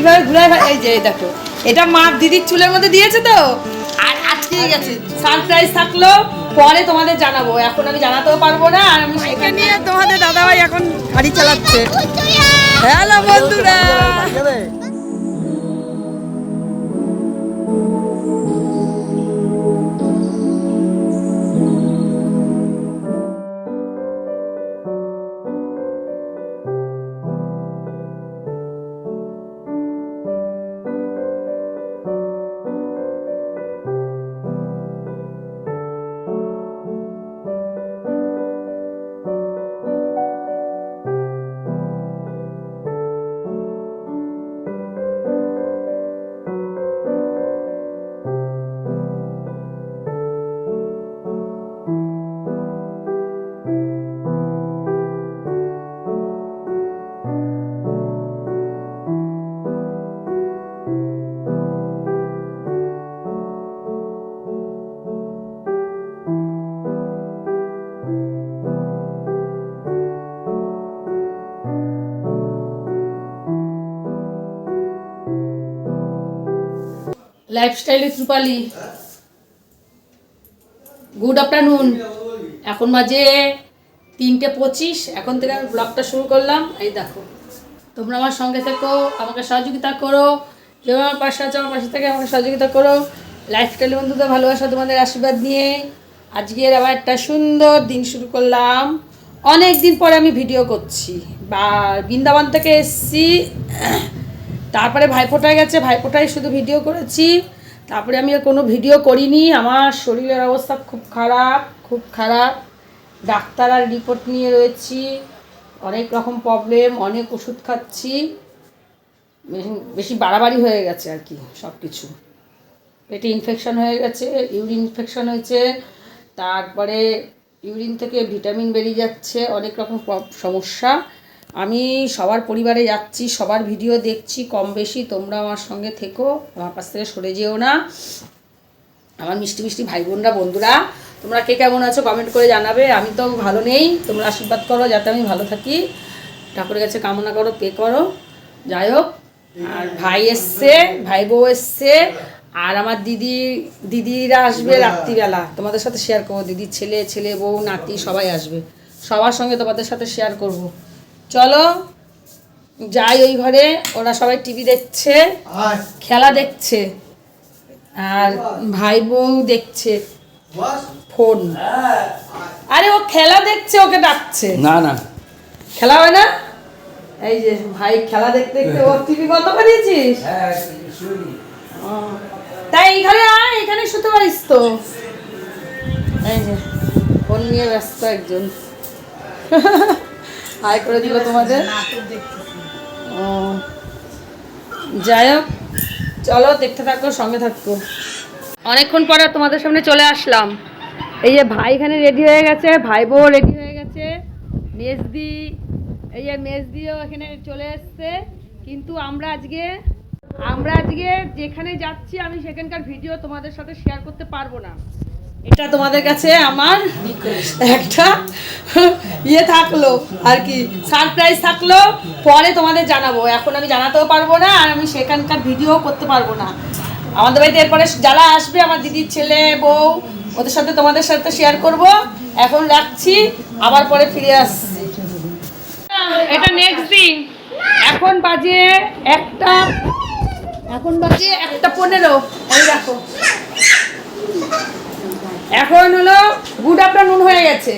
কীভাবে ঘুরায় এই যে এই দেখো। এটা মা দিদির চুলের মধ্যে দিয়েছে তো? আর আজকে গেছে। সারপ্রাইজ থাকল পরে তোমাদের জানাব। এখন আমি জানাতেও পারব না আর আমি সেখানে নিয়ে তোমাদের দাদাভাই এখন গাড়ি চালাচ্ছে। হ্যালো বন্ধুরা। Lifestyle with Rupali good afternoon এখন বাজে তিনটে পঁচিশ। এখন থেকে আমি ব্লগটা শুরু করলাম। এই দেখো, তোমরা আমার সঙ্গে থেকো, আমাকে সহযোগিতা করো। কেউ আমার পাশে আছে, আমার পাশে থেকে আমাকে সহযোগিতা করো। লাইফস্টাইল বন্ধুদের ভালোবাসা, তোমাদের আশীর্বাদ নিয়ে আজকের আবার একটা সুন্দর দিন শুরু করলাম। অনেক দিন পরে আমি ভিডিও করছি। বা বৃন্দাবন থেকে এসছি। তারপরে ভাইফোঁটায় গেছে, ভাইফোঁটায় শুধু ভিডিও করেছি। তারপরে আমি আর কোনো ভিডিও করিনি। আমার শরীরের অবস্থা খুব খারাপ খুব খারাপ। ডাক্তার আর রিপোর্ট নিয়ে রয়েছি। অনেক রকম প্রবলেম অনেক ওষুধ খাচ্ছি। বেশি- বাড়াবাড়ি হয়ে গেছে আর কি সব কিছু পেটে ইনফেকশন হয়ে গেছে ইউরিন ইনফেকশন হয়েছে। তারপরে ইউরিন থেকে ভিটামিন বেরিয়ে যাচ্ছে, অনেক রকম সমস্যা। আমি সবার পরিবারে যাচ্ছি সবার ভিডিও দেখছি কম বেশি তোমরা আমার সঙ্গে থেকো আমার পাশ থেকে সরে যেও না। আমার মিষ্টি মিষ্টি ভাই বোনরা বন্ধুরা তোমরা কে কেমন আছো কমেন্ট করে জানাবে। আমি তো ভালো নেই তোমরা আশীর্বাদ করো যাতে আমি ভালো থাকি। ঠাকুরের কাছে কামনা করো পে করো। যাই হোক আর ভাই এসছে ভাই বউ এসছে আর আমার দিদি দিদিরা আসবে রাত্রিবেলা। তোমাদের সাথে শেয়ার করব দিদির ছেলে ছেলে বউ নাতি সবাই আসবে। সবার সঙ্গে তোমাদের সাথে শেয়ার করব। চলো যাই ওই ঘরে ওরা সবাই টিভি দেখছে খেলা দেখছে আর ভাই বউ দেখছে ফোন। আরে ও খেলা দেখছে ওকে ডাকছে। না না। খেলা হয় না? এই যে ভাই খেলা দেখতে দেখতে ও টিভি বন্ধ করিয়েছিস? ও, তাই এইখানে আয় এখানে শুতে পারিস তো। এই যে ফোন নিয়ে ব্যস্ত একজন। হাই করে দিল তোমাদের। ও। যাই হোক চলো দেখতে থাকো, সঙ্গে থাকো। অনেকক্ষণ পরে তোমাদের সামনে চলে আসলাম। এই যে ভাই এখানে রেডি হয়ে গেছে, ভাই বউ রেডি হয়ে গেছে। মেজদি, এই যে মেজদিও এখানে চলে এসছে। কিন্তু আমরা আজকে আমরা আজকে যেখানে যাচ্ছি, আমি সেখানকার ভিডিও তোমাদের সাথে শেয়ার করতে পারব না। এটা তোমাদের কাছে আমার একটা ইয়ে থাকল আর কি সারপ্রাইজ থাকল, পরে তোমাদের জানাব। এখন আমি জানাতেও পারব না, আর আমি সেখানকার ভিডিও করতে পারব না। আমাদের বাড়িতে এরপরে যারা আসবে, আমার দিদির ছেলে, বউ, ওদের সাথে তোমাদের সাথে শেয়ার করব। এখন রাখছি, আবার পরে ফিরে আসছি। এটা নেক্সট দিন। এখন বাজে একটা, এখন বাজে একটা পনেরো। এই দেখো। এখন হলো গুড আফটারনুন হয়ে গেছে।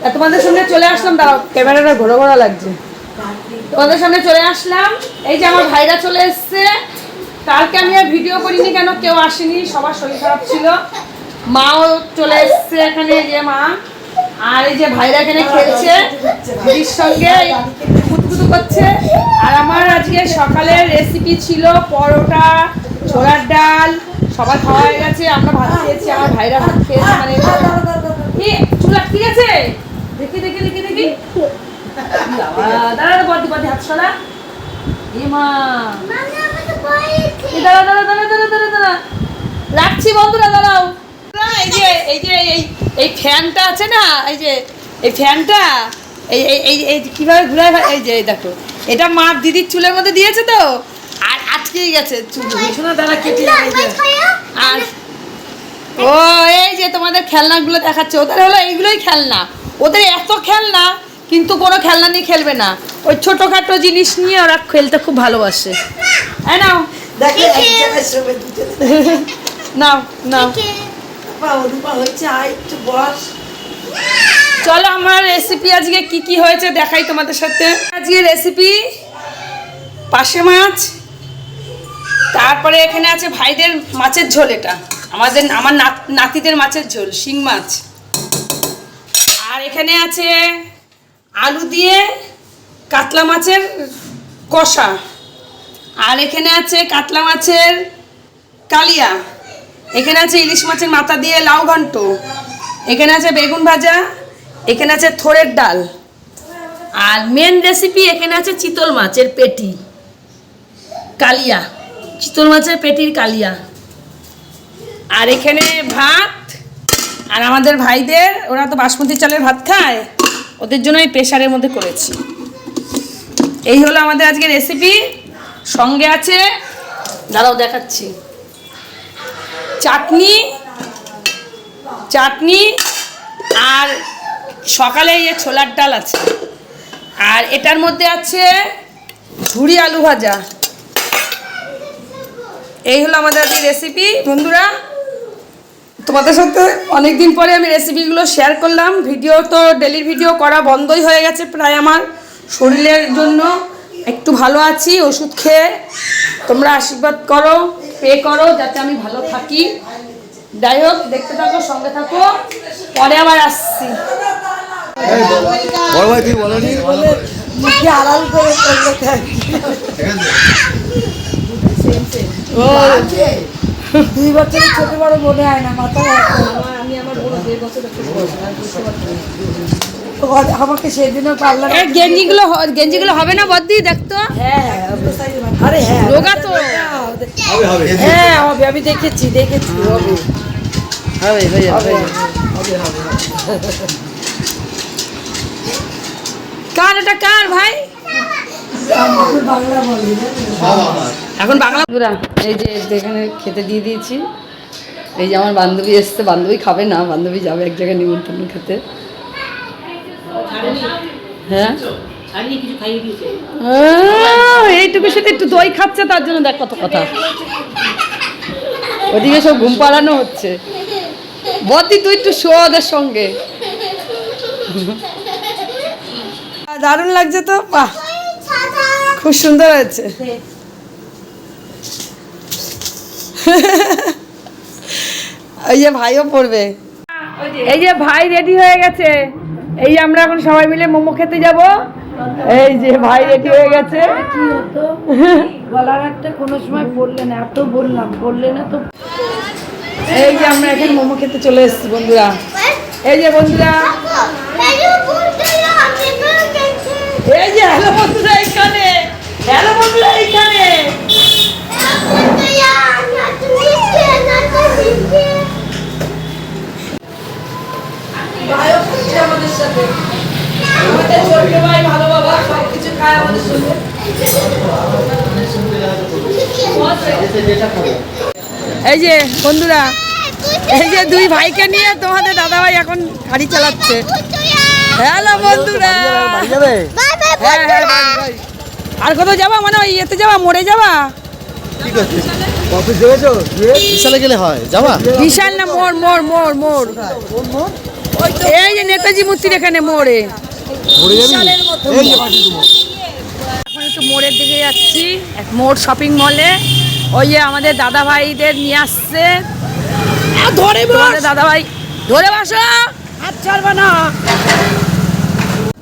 তা তোমাদের সামনে চলে আসলাম দাও ক্যামেরাটা ঘোরা ঘোরা লাগছে। তোমাদের সামনে চলে আসলাম, এই যে আমার ভাইরা চলে এসছে। কালকে আমি আর ভিডিও করিনি কেন, কেউ আসেনি, সবার শরীর খারাপ ছিল। মাও চলে এসছে এখানে যে মা। আর এই যে ভাইরা এখানে খেলছে, দিদির সঙ্গে কুতকুতু করছে। আর আমার আজকে সকালের রেসিপি ছিল পরোটা, ছোলার ডাল সবার খাওয়া হয়ে গেছে আমরা ভাত খেয়েছি আমার ভাইরা ভাত খেয়েছে মানে কি? চুলা ঠিক আছে দেখি দেখি দেখি। দেখি। দাঁড়া বদি বদি হাত সরা। দাঁড়া দাঁড়া দাঁড়া দাঁড়া দাঁড়া দাঁড়া। রাখছি বন্ধুরা দাঁড়াও। না, এই যে এই যে এই এই ফ্যানটা আছে না এই যে এই ফ্যানটা এই এই এই এই কীভাবে ঘুরায় এই যে এই দেখো। এটা মা দিদির চুলের মধ্যে দিয়েছে তো আর আটকেই গেছে চুল। শোনা দাঁড়া কেটে. আর ও এই যে তোমাদের খেলনাগুলো দেখাচ্ছে ওদের হলো এইগুলোই খেলনা। ওদের এত খেলনা কিন্তু কোনো খেলনা নিয়ে খেলবে না। ওই ছোটোখাটো জিনিস নিয়ে ওরা খেলতে খুব ভালোবাসে। হ্যাঁ নাও। নাও নাও। চলো আমার রেসিপি আজকে কি কি হয়েছে দেখাই তোমাদের সাথে। আজকে রেসিপি পাশে মাছ তারপরে এখানে আছে ভাইদের মাছের ঝোল এটা। আমাদের, আমার নাত- নাতিদের মাছের ঝোল, শিং মাছ। আর এখানে আছে আলু দিয়ে কাতলা মাছের কষা। আর এখানে আছে কাতলা মাছের কালিয়া। এখানে আছে ইলিশ মাছের মাথা দিয়ে লাউ ঘন্ট। এখানে আছে বেগুন ভাজা। এখানে আছে থোড়ের ডাল। আর মেন রেসিপি এখানে আছে চিতল মাছের পেটি। কালিয়া। চিতল মাছের পেটির কালিয়া। আর এখানে ভাত, আর আমাদের ভাইদের, ওরা তো বাসমতি চালের ভাত খায়, ওদের জন্য এই প্রেশারের মধ্যে করেছি। এই হলো আমাদের আজকে রেসিপি সঙ্গে আছে, দাঁড়াও দেখাচ্ছি। চাটনি চাটনি, আর সকালে এই ছোলার ডাল আছে। আর এটার মধ্যে আছে ঝুড়ি আলু ভাজা। এই হলো আমাদের আজকে রেসিপি বন্ধুরা তোমাদের সাথে অনেক দিন পরে আমি রেসিপিগুলো শেয়ার করলাম। ভিডিও তো ডেলির ভিডিও করা বন্ধই হয়ে গেছে প্রায় আমার। শরীরের জন্য একটু ভালো আছি ওষুধ খেয়ে তোমরা আশীর্বাদ করো পে করো যাতে আমি ভালো থাকি। যাই হোক দেখতে থাকো সঙ্গে থাকো। পরে আবার আসছি। বড় ভাই তুই বলো মুখে আড়াল করে দুই বছরের ছোট বড় মনে হয় না মাথা আমি আমার বড় দেড় বছরের ছোট আমাকে সেদিনও পারলাম গেঞ্জিগুলো গেঞ্জিগুলো হবে না বদ্দি? দেখতো হ্যাঁ আরে হ্যাঁ রোগা তো। হবে হবে হ্যাঁ হবে আমি দেখেছি দেখেছি হবে। হবে হবে কার এটা কার ভাই? বাংলা বলি এখন বাংলা পুরা এই যে এখানে খেতে দিয়ে দিয়েছি। এই যে আমার বান্ধবী এসছে বান্ধবী খাবে না বান্ধবী যাবে এক জায়গায় নিমন্ত্রণ খেতে। হ্যাঁ? আহ, এইটুকুর সাথে একটু দই খাচ্ছে তার জন্য দেখ কত কথা। ওদিকে সব ঘুম পাড়ানো হচ্ছে। বদি তুই একটু শো ওদের সঙ্গে। দারুণ লাগছে তো? বাহ খুব সুন্দর হয়েছে। এই যে ভাইও পড়বে। এই যে ভাই রেডি হয়ে গেছে। এই যে আমরা এখন সবাই মিলে মোমো খেতে যাব। এই যে ভাই রেডি হয়ে গেছে। কি হতো গলার একটা কোনো সময় বললে না এত বললাম বললে না তো এই যে আমরা এখন মোমো খেতে চলে এসেছি বন্ধুরা। এই যে বন্ধুরা এই যে হ্যালো বন্ধুরা এখানে হ্যালো বন্ধুরা এখানে ভাইও খাচ্ছে আমাদের সাথে আমাদের ছোট্ট ভাই ভালো বাবা সব কিছু খায় আমাদের সঙ্গে। এই যে বন্ধুরা এই যে দুই ভাইকে নিয়ে তোমাদের দাদা ভাই এখন গাড়ি চালাচ্ছে। হ্যালো বন্ধুরা। হ্যাঁ হ্যাঁ ভাই, ভাই। আর কোথাও যাবা? মানে ওই ইয়েতে যাবা? মরে যাবা? ঠিক আছে অফিস যাবেছো? বিশালে গেলে হয়। যাবা? বিশাল না মোড় মোড় মোড় মোড়? এই যে নেতাজি মূর্তির এখানে মোড়ে। এখন একটু মোড়ের দিকে যাচ্ছি এক মোড় শপিং মলে ওই যে আমাদের দাদা ভাইদের নিয়ে আসছে। ধরে দাদা ভাই ধরে বসো। হাত ছাড়বে না।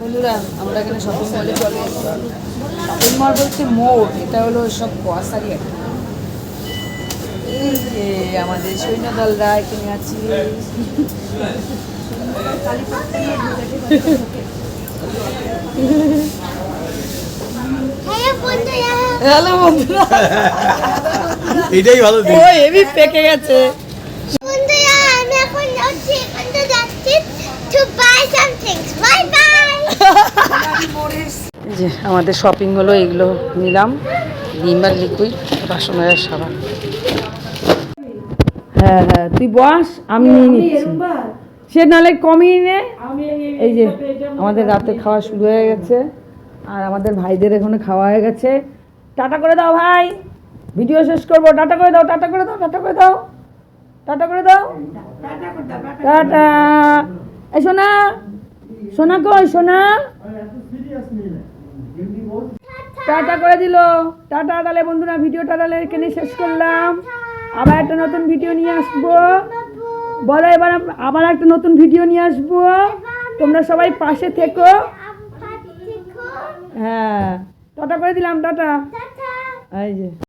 বন্ধুরা আমরা এখানে শপিং মলে চলে শপিং মল বলতে মোড় এটা হলো সব কোয়াশারি একটা এই যে আমাদের সৈন্যদলরা এখানে আছি। হ্যালো বন্ধুরা। এটাই ভালো দিন। ও হেভি পেকে গেছে। আমি এখন যাচ্ছি এখান থেকে যাচ্ছি. যে আমাদের শপিং হলো এগুলো নিলাম। নিমার লিকুইড বাসন মাজার সাবান। হ্যাঁ হ্যাঁ তুই বস আমি নিয়ে নিচ্ছি। সে নাহলে কমিয়ে নে। এই যে আমাদের রাতে খাওয়া শুরু হয়ে গেছে। আর আমাদের ভাইদের এখানে খাওয়া হয়ে গেছে। টাটা করে দাও ভাই। ভিডিও শেষ করব। টাটা করে দাও টাটা করে দাও টাটা করে দাও। টাটা করে দাও। টাটা। এই সোনা সোনা কই সোনা? টাটা করে দিল। টাটা তাহলে বন্ধুরা ভিডিওটা তাহলে এখানে শেষ করলাম। আবার একটা নতুন ভিডিও নিয়ে আসব। বলো এবার আবার একটা নতুন ভিডিও নিয়ে আসব। তোমরা সবাই পাশে থেকো। হ্যাঁ। টাটা করে দিলাম টাটা। টাটা। এই যে।